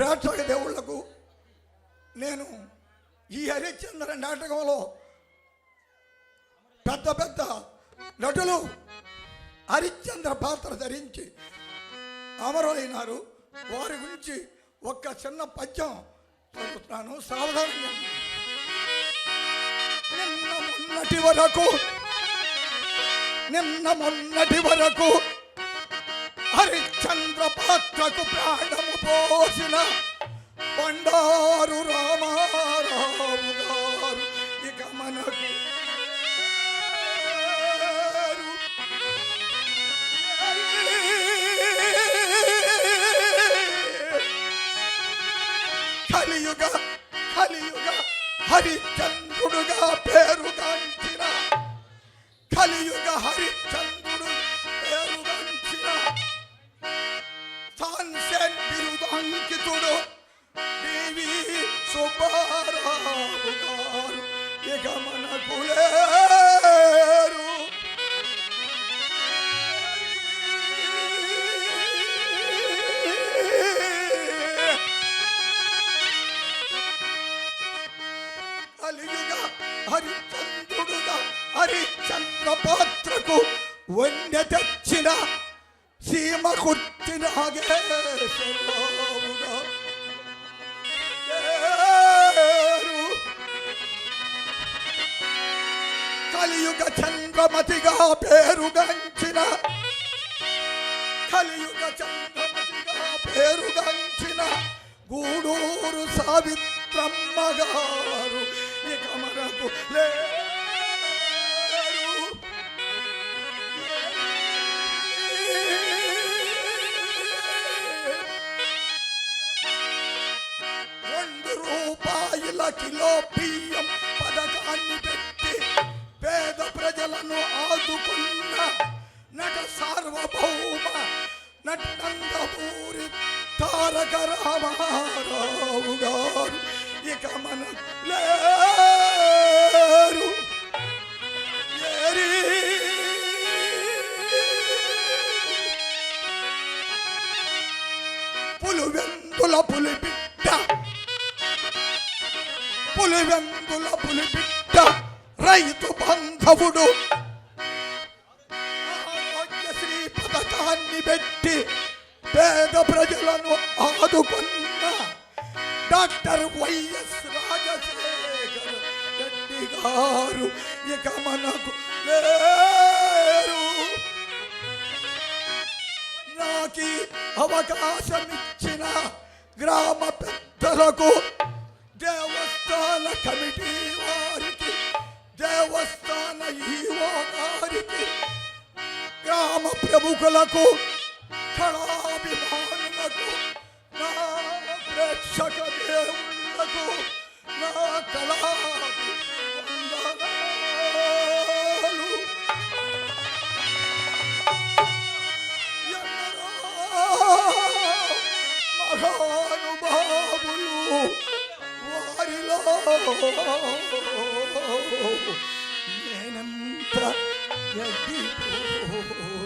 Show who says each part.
Speaker 1: ప్రేక్షక దేవుళ్ళకు నేను ఈ హరిశ్చంద్ర నాటకంలో పెద్ద పెద్ద నటులు హరిశ్చంద్ర పాత్ర ధరించి అమరులైనారు. వారి గురించి ఒక్క చిన్న పద్యం చదువుతున్నాను. సావధానంగా నిన్న మొన్నటి వరకు నిన్న మొన్నటి వరకు హరిశ్చంద్ర పాత్రకు ప్రాణము పోసిన బండారు రామారావు గారు ఇక మనకు కలియుగ కలియుగ హరిచంద్రుడుగా పేరుగాంచిన కలియుగ హరిచంద్రుడుగా హరిచంద్ర పాత్రకు వన్య తెచ్చిన సీమ కుర్చిన కలియుగ చంద్రమతిగా పేరుగంచిన కలియుగ చంద్రమతిగా పేరుగంచిన గూడూరు సావిత్రమ్మగా. మనకు లేరు రెండు రూపాయల కిలో బియ్యం పథకాన్ని పెట్టి పేద ప్రజలను ఆదుకున్న నట సార్వభౌమ నటనందమూరి తారక రామారావు గారు ఇక మన లేరు పులి బిడ్డ పులివెందుల పులి బిడ్డ రైతు బాంధవుడు. ఆరోగ్యశ్రీ పథకాన్ని పెట్టి పేద ప్రజలను ఆదుకున్న డాక్టర్ వైఎస్ రాజశేఖర్ రెడ్డి గారు ఇక మనకు లేరు. నాకి అవకాశం ఇచ్చిన గ్రామ పెద్దలకు దేవస్థాన కమిటీ వారికి దేవస్థాన ఈవో గారికి గ్రామ ప్రముఖులకు కళాభిమానులకు నా ప్రేక్షక దేవుళ్ళకు నా కళా మహానుభావులు వారిలో నేనంత ఎడ్డి పూస